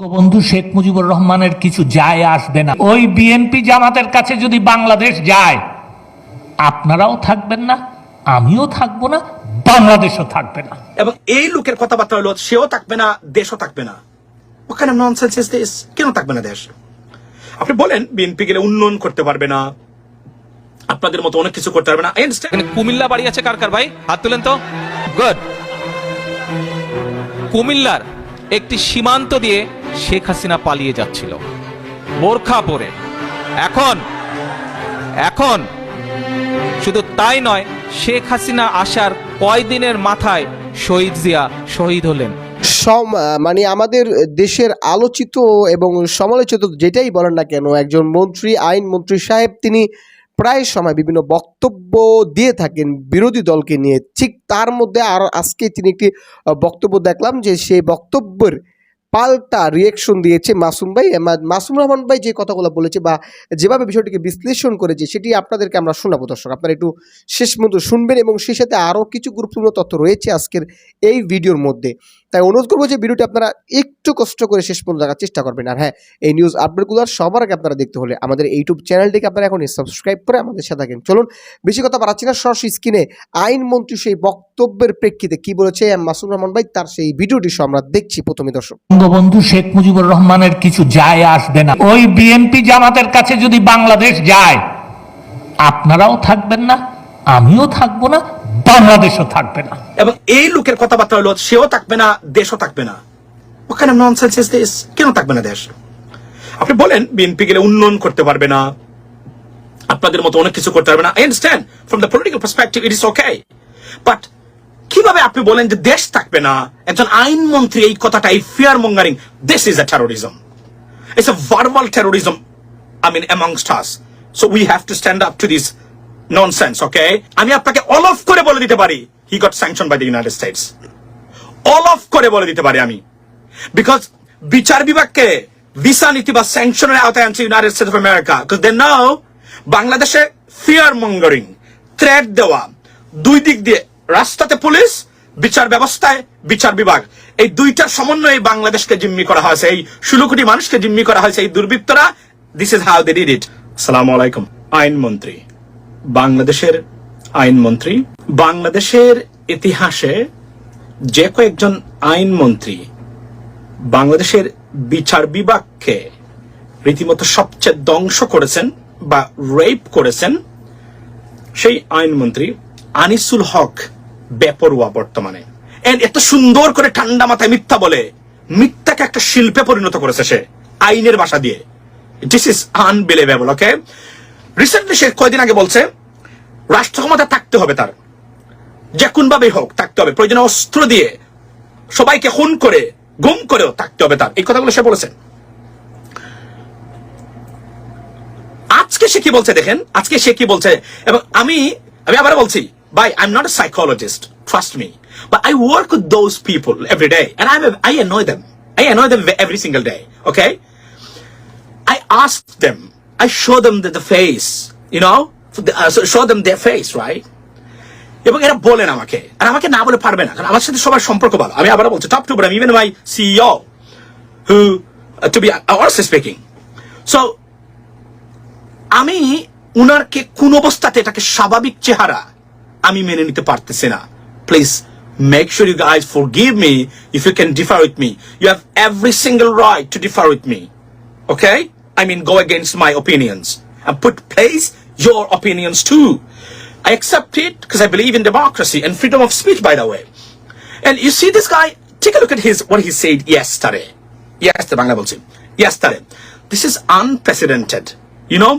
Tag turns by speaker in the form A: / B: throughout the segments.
A: বঙ্গবন্ধু শেখ মুজিবুর রহমানের কিছু যায় আসবে না। ওই বিএনপি জামাতের কাছে যদি বাংলাদেশ যায় আপনারাও থাকবেন না আমিও থাকব না বাংলাদেশও থাকবে না।
B: এবং এই লোকের কথাবার্তা হলো সেও থাকবে না দেশও থাকবে না। ওখানে ননসেন্স ইজ দিস কেন থাকবে না দেশ? আপনি বলেন বিএনপি গেলে উন্নয়ন করতে পারবে না। আপনাদের মতো অনেক কিছু করতে পারবে না।
C: কুমিল্লা বাড়ি আছে কার কার ভাই? হাত তুলেন তো। গুড কুমিল্লার একটি সীমান্ত দিয়ে শেখ হাসিনা পালিয়ে যাচ্ছিল। বোরখা পরে। এখন এখন। শুধু তাই নয়, শেখ হাসিনা আসার কয়দিনের মাথায় শহীদ জিয়া শহীদ হলেন।
D: সম মানে আমাদের দেশের আলোচিত এবং সমালোচিত যেটাই বলেন না কেন, একজন মন্ত্রী, আইন মন্ত্রী সাহেব, তিনি প্রায় সময় বিভিন্ন বক্তব্য দিয়ে থাকেন বিরোধী দলকে নিয়ে। ঠিক তার মধ্যে আর আজকে তিনি একটি বক্তব্য দেখলাম যে সেই বক্তব্যের পাল্টা রিয়েকশন দিয়েছে মাসুম ভাই। মাসুম রহমান ভাই যে কথাগুলো বলেছে বা যেভাবে বিষয়টিকে বিশ্লেষণ করেছে, সেটি আপনাদেরকে আমরা শোনাবো দর্শক। আপনারা একটু শেষ মতো শুনবেন এবং সেই সাথে আরও কিছু গুরুত্বপূর্ণ তথ্য রয়েছে আজকের এই ভিডিওর মধ্যে। তাই অনুরোধ করব যে ভিডিওটি আপনারা একটু কষ্ট করে শেষ পর্যন্ত দেখার চেষ্টা করবেন। আর হ্যাঁ এই নিউজ আপডেটগুলো সবার আগে আপনারা দেখতে হলে আমাদের ইউটিউব চ্যানেলটিকে আপনারা এখন সাবস্ক্রাইব করে আমাদের সাথে থাকেন। চলুন, বেশি কথা বাড়াচ্ছি না, সরাসরি স্ক্রিনে আইনমন্ত্রী সেই বক্তব্যের প্রেক্ষিতে কি বলেছে এম মাসুম রহমান ভাই, তার সেই ভিডিওটি আমরা দেখছি প্রথমে দর্শক।
A: বঙ্গবন্ধু শেখ মুজিবুর রহমানের কিছু যায় আসবে না। ওই বিএনপি জামাতের কাছে যদি বাংলাদেশ যায়, আপনারাও থাকবেন না, আমিও থাকব না বাংলাদেশও থাকবে না।
B: এবং এই লোকের কথাবার্তা হলো সেও থাকবে না দেশও থাকবে না। ওখানে ননসেন্স দিস কেন থাকবে না দেশ? আপনি বলেন বিএনপি গেলে উন্নয়ন করতে পারবে না। আপনাদের মতো অনেক কিছু করতে পারবে না। I understand from the political perspective it is okay but কীভাবে আপনি বলেন যে দেশ থাকবে না? একজন আইনমন্ত্রী এই কথাটা এই fear mongering this is a terrorism it's a verbal terrorism I mean, amongst us. So we have to stand up to this nonsense, okay? আমি আপনাকে অল অফ করে বলে দিতে পারি। He got sanction by the United States all of করে বলে দিতে পারি আমি। বিকজ বিচার বিভাগকে ভিসা নীতি বা স্যাংশনের আওতায় আনছে United States of America they now বাংলাদেশে ফিয়ার মঙ্গারিং থ্রেট দেওয়া দুই দিক দিয়ে রাস্তাতে পুলিশ বিচার ব্যবস্থায় বিচার বিভাগ। এই দুইটার সমন্বয়ে বাংলাদেশকে জিম্মি করা হয়েছে। এই ষোলো কোটি মানুষকে জিম্মি করা হয়েছে এই দুর্বৃত্তরা। This is how they did it আসসালামু আলাইকুম আইনমন্ত্রী বাংলাদেশের আইনমন্ত্রী। বাংলাদেশের ইতিহাসে যে কয়েকজন আইনমন্ত্রী বাংলাদেশের বিচার বিভাগকে রীতিমতো সবচেয়ে ধ্বংস করেছেন বা রেপ করেছেন, সেই আইনমন্ত্রী আনিসুল হক বেপরুয়া বর্তমানে। এত সুন্দর করে ঠান্ডা মাথায় মিথ্যা বলে, মিথ্যাকে একটা শিল্পে পরিণত করেছে সে, আইনের ভাষা দিয়ে। This is unbelievable okay recently সে কয়দিন আগে বলছে রাষ্ট্র ক্ষমতা থাকতে হবে তার। যে কোন ভাবেই হোক থাকতে হবে। প্রয়োজনে অস্ত্র দিয়ে সবাইকে খুন করে, গুম করেও থাকতে হবে তার। এই কথাগুলো সে বলেছেন আজকে সে কি বলছে দেখেন? আজকে সে কি বলছে? এবং আমি আমি আবার বলছি, ভাই I am not a psychologist trust me but I work with those people every day and I I annoy them. I annoy them every single day, okay? I ask them I show them the, the face you know? The- uh, show them their face right? এবং এরা বলেন আমাকে। আর আমাকে না বলে পারবে না। কারণ আমার সাথে সবার সম্পর্ক ভালো। আমি আবার বলছি টপ টু বলে even my CEO who to be honours speaking so আমি উনারকে কোন অবস্থাতে এটাকে স্বাভাবিক চেহারা আমি মেনে নিতে পারতেছি না। Please make sure you guys forgive me if you can differ with me you have every single right to differ with me okay I mean, go against my opinions and put place your opinions too. I accept it because I believe in democracy and freedom of speech, by the way. And you see this guy, take a look at his what he said yesterday. Yesterday, Bangla বলছি yesterday. This is unprecedented. You know?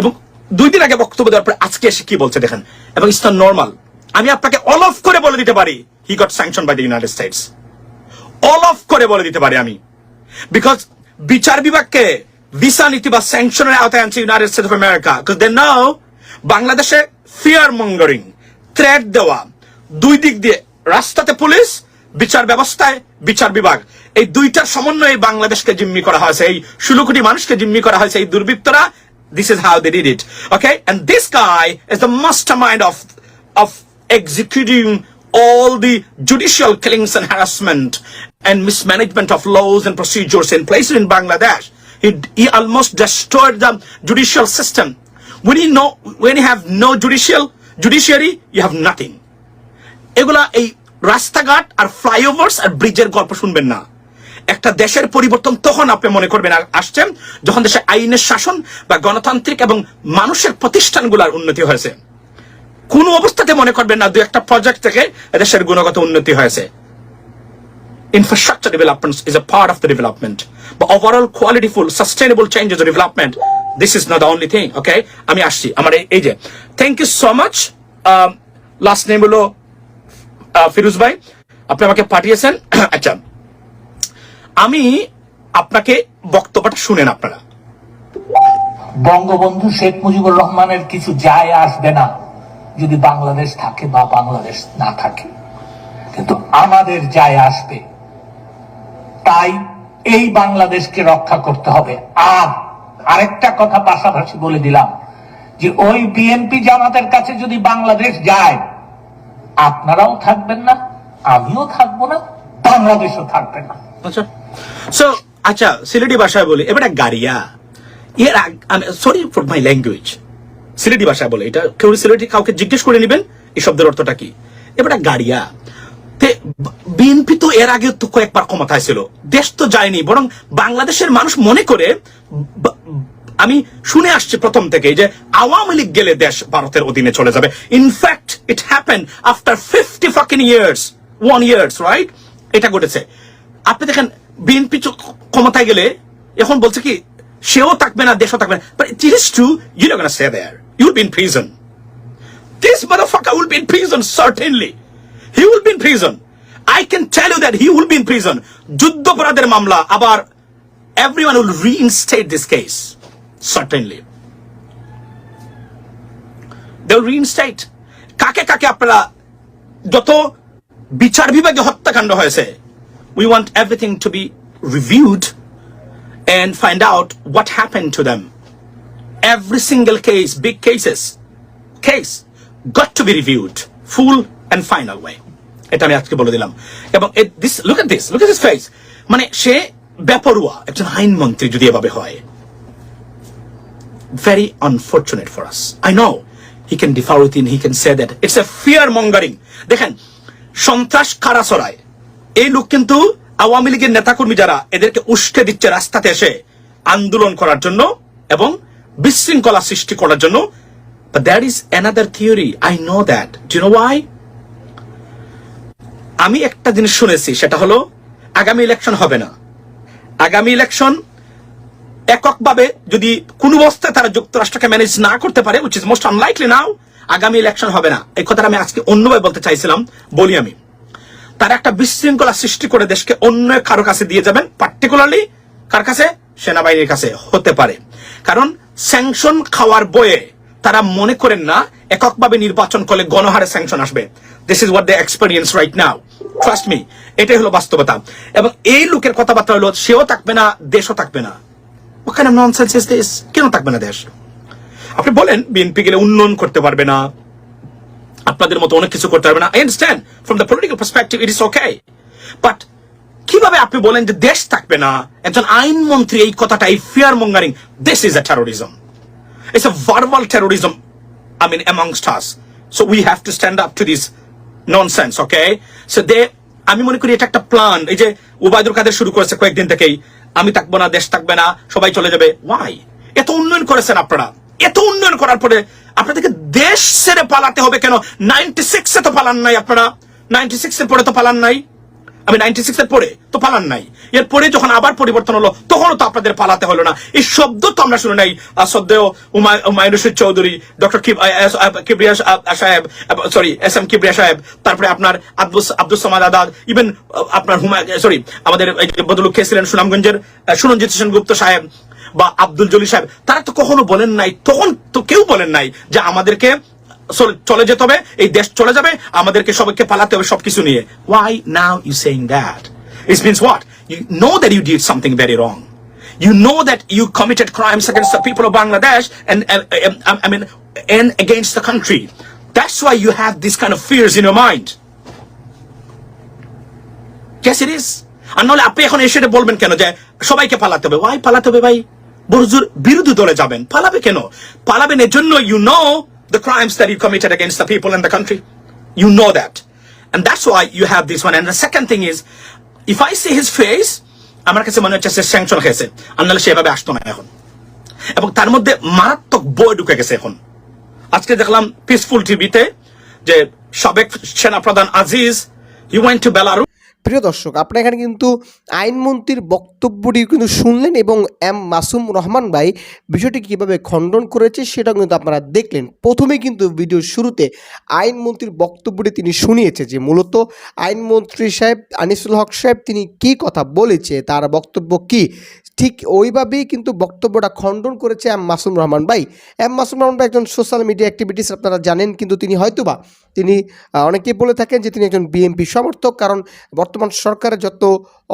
B: এবং দুই দিন আগে বক্তব্য দেওয়ার পরে আজকে এসে কি বলছে দেখেন এবং ইটস নর্মাল আমি আপনাকে অল অফ করে বলে দিতে পারি he got sanction by the United States all of করে বলে দিতে পারি আমি বিকজ বিচার বিভাগকে ভিসা নীতি বা স্যাংশনের আওতায় আনছে United States of America because they now বাংলাদেশে ফিয়ার মঙ্গারিং থ্রেট দেওয়া, দুই দিক দিয়ে রাস্তাতে পুলিশ, বিচার ব্যবস্থায় বিচার বিভাগ। এই দুইটার সমন্বয়ে বাংলাদেশকে জিম্মি করা হয়েছে। এই ষোলো কোটি মানুষকে জিম্মি করা হয়েছে এই দুর্বৃত্তরা। Is how they did it okay and this guy is the mastermind of of executing all the judicial killings and harassment and mismanagement of laws and procedures in place in Bangladesh. He, he almost destroyed the judicial system. When you know, when you have no judicial judiciary, you have nothing. এগুলা এই রাস্তাঘাট আর ফ্লাইওভার্স আর ব্রিজের গল্প শুনবেন না একটা দেশের পরিবর্তন তখন আপনি মনে করবেন আসছেন যখন দেশে আইনের শাসন বা গণতান্ত্রিক এবং মানুষের প্রতিষ্ঠানগুলোর উন্নতি হয়েছে কোন অবস্থাতে মনে করবেন না দু একটা প্রজেক্ট থেকে দেশের গুণগত উন্নতি হয়েছে infrastructure development is a part of the development. But overall qualityful, sustainable changes of development, this is not the only thing, okay? আমি আসছি আমার এই- যে thank you so much last name হলো ফিরোজ ভাই আপনি আমাকে পাঠিয়েছেন আচ্ছা আমি আপনাকে বক্তব্যটা শুনেন আপনারা
A: বঙ্গবন্ধু শেখ মুজিবুর রহমানের কিছু যায় আসবে না যদি বাংলাদেশ থাকে বা বাংলাদেশ না থাকে কিন্তু আমাদের যায় আসবে তাই এই বাংলাদেশকে রক্ষা করতে হবে। আর আরেকটা কথা পাশাপাশি বলে দিলাম যে ওই বিএনপি জামাতের কাছে যদি বাংলাদেশ যায়, আপনারাও থাকবেন না, আমিও থাকব না, বাংলাদেশও থাকবে না।
B: আচ্ছা। আচ্ছা সিলেটি ভাষায় বলি, এবার গাড়িয়া। Sorry for my language Sylheti ভাষায় বলে, এটা কেউ সিলেটি কাউকে জিজ্ঞেস করে নেবেন, এই শব্দের অর্থটা কি? এবার গাড়িয়া। বিএনপি তো এর আগে তো কয়েকবার ক্ষমতায় ছিল দেশ তো যায়নি বরং বাংলাদেশের মানুষ মনে করে আমি শুনে আসছি প্রথম থেকে যে আওয়ামী লীগ গেলে দেশ ভারতের অধীনে চলে যাবে। In fact it happen after fifty fucking years one years right এটা ঘটেছে। আপনি দেখেন বিএনপি ক্ষমতায় গেলে এখন বলছে কি সেও থাকবে না দেশও থাকবে না। But it is true you gonna stay there you will be in prison This motherfucker will be in prison, certainly. He will be in prison. I can tell you that he will be in prison. যুদ্ধপরাধের মামলা আবার everyone will reinstate this case. Certainly. They will reinstate. কাকে কাকে আপনারা যত বিচার বিভাগে হত্যাকাণ্ড হয়েছে we want everything to be reviewed and find out what happened to them. Every single case, big cases, case got to be reviewed full and final way এটা আমি আজকে বলে দিলাম। এবং this look at this look at this face মানে সে বেপরুয়া একজন আইনমন্ত্রী যদি এভাবে হয়। Very unfortunate for us. I know. He can devour within he can say that. It's a fear mongering দেখেন, সন্ত্রাস কারা ছড়ায়? এই লোক কিন্তু আওয়ামী লীগের নেতাকর্মী যারা, এদেরকে উস্কে দিচ্ছে রাস্তাতে এসে আন্দোলন করার জন্য এবং বিশৃঙ্খলা সৃষ্টি করার জন্য। But there is another theory. I know that. Know why? আমি একটা জিনিস শুনেছি, সেটা হলো, আগামী ইলেকশন হবে না। আগামী ইলেকশন এককভাবে যদি কোনো অবস্থায় তারা যুক্তরাষ্ট্রকে ম্যানেজ না করতে পারে উইচ মোস্ট আনলাইকলি নাও আগামী ইলেকশন হবে না। এই কথাটা আমি আজকে অন্যভাবে বলতে চাইছিলাম, বলি আমি। তারা একটা বিশৃঙ্খলা সৃষ্টি করে দেশকে অন্য কারও কাছে দিয়ে যাবেন পার্টিকুলারলি কার কাছে? সেনাবাহিনীর কাছে হতে পারে। কারণ স্যাংশন খাওয়ার বয়ে তারা মনে করেন না, এককভাবে নির্বাচন করলে গণহারে স্যাংশন আসবে। This is what they experience right now trust me এটাই হলো বাস্তবতা। এবং এই লোকের কথাবার্তা হলো সেও থাকবে না দেশও থাকবে না। ওখানে ননসেন্স ইজ দিস কেন থাকবে না দেশ? আপনি বলেন বিএনপি গেলে উন্নয়ন করতে পারবে না। আপনাদের মতো অনেক কিছু করতে পারবে না। I understand from the political perspective it is okay but কীভাবে আপনি বলেন যে দেশ থাকবে না? একজন আইনমন্ত্রী এই কথাটা এই fear mongering this is a terrorism It's a verbal terrorism, I mean, amongst us. So we have to stand up to this nonsense, okay? So they, আমি মনে করি এটা একটা প্ল্যান এই যে উবায়দুল কাদের শুরু করেছে কয়েকদিন থেকেই, আমি থাকব না, দেশ থাকবে না, সবাই চলে যাবে। ওয়াই এত উন্নয়ন করেছেন আপনারা। এত উন্নয়ন করার পরে আপনাদেরকে দেশ ছেড়ে পালাতে হবে কেন? নাইনটি সিক্সে তো পালান নাই আপনারা। নাইনটি সিক্সের পরে তো পালান নাই। আমি নাইনটি সিক্স এর পরে তো পালান নাই। এর পরে যখন আবার পরিবর্তন হলো, তখনও তো আপনাদের পালাতে হলো না। এই শব্দ তো আমরা শুনে নাই। সদ্দেও রশিদ চৌধুরী, ডক্টর কিবরিয়া সাহেব সরি এস এম কিবরিয়া সাহেব, তারপরে আপনার আব্দুল আব্দুল সামাদ আদাদ ইভেন আপনার হুমায়ুন সরি আমাদের বদলুক খেয়ে ছিলেন সুনামগঞ্জের সুরঞ্জিত সেনগুপ্ত সাহেব বা আব্দুল জলি সাহেব, তারা তো কখনো বলেন নাই, তখন তো কেউ বলেন নাই যে আমাদেরকে চল- যেতে হবে এই দেশ চলে যাবে আমাদেরকে সবাইকে পালাতে হবে সবকিছু নিয়ে। Why now you saying that it means what you know that you did something very wrong You know that you committed crimes against the people of Bangladesh and, and, and I mean and against the country. That's why you have these kind of fears in your mind. Yes. আর নাহলে আপনি এখন এসে বলবেন কেন যে সবাইকে পালাতে হবে? ওয়াই পালাতে হবে ভাই? বরজুর বিরোধী দলে যাবেন। পালাবে কেন? পালাবেন এর জন্য you know the crimes that you committed against the people in the country you know that And that's why you have this one. And the second thing is, if I see his face, আমার কাছে মনে হচ্ছে সে sanction খেয়েছে আর নাহলে সেভাবে আসতো না এখন। এবং তার মধ্যে মারাত্মক বই ঢুকে গেছে এখন। আজকে দেখলাম পিসফুল টিভিতে যে সাবেক সেনাপ্রধান Aziz he went to Belarus
D: প্রিয় দর্শক, আপনারা এখানে কিন্তু আইনমন্ত্রীর বক্তব্যটি কিন্তু শুনলেন এবং এম মাসুম রহমান ভাই বিষয়টি কীভাবে খণ্ডন করেছে সেটাও কিন্তু আপনারা দেখলেন। প্রথমে কিন্তু ভিডিওর শুরুতে আইনমন্ত্রীর বক্তব্যটি তিনি শুনিয়েছে যে মূলত আইনমন্ত্রী সাহেব আনিসুল হক সাহেব তিনি কি কথা বলেছে, তার বক্তব্য কি? ঠিক ওইভাবেই কিন্তু বক্তব্যটা খণ্ডন করেছে এম মাসুম রহমান ভাই। এম মাসুম রহমান ভাই একজন সোশ্যাল মিডিয়া অ্যাক্টিভিটিস আপনারা জানেন, কিন্তু তিনি হয়তোবা তিনি অনেকেই বলে থাকেন যে তিনি একজন বিএনপি সমর্থক, কারণ বর্তমান সরকারের যত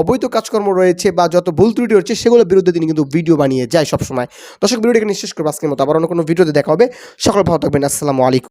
D: অবৈধ কাজকর্ম রয়েছে বা যত ভুল ত্রুটি রয়েছে, সেগুলোর বিরুদ্ধে তিনি কিন্তু ভিডিও বানিয়ে যায় সবসময়। দর্শক ভিডিওটিকে নিঃশেষ করব। আজকের মতো আবার অন্য কোনো ভিডিওতে দেখা হবে। সকল ভালো থাকবেন। আসসালামু আলাইকুম।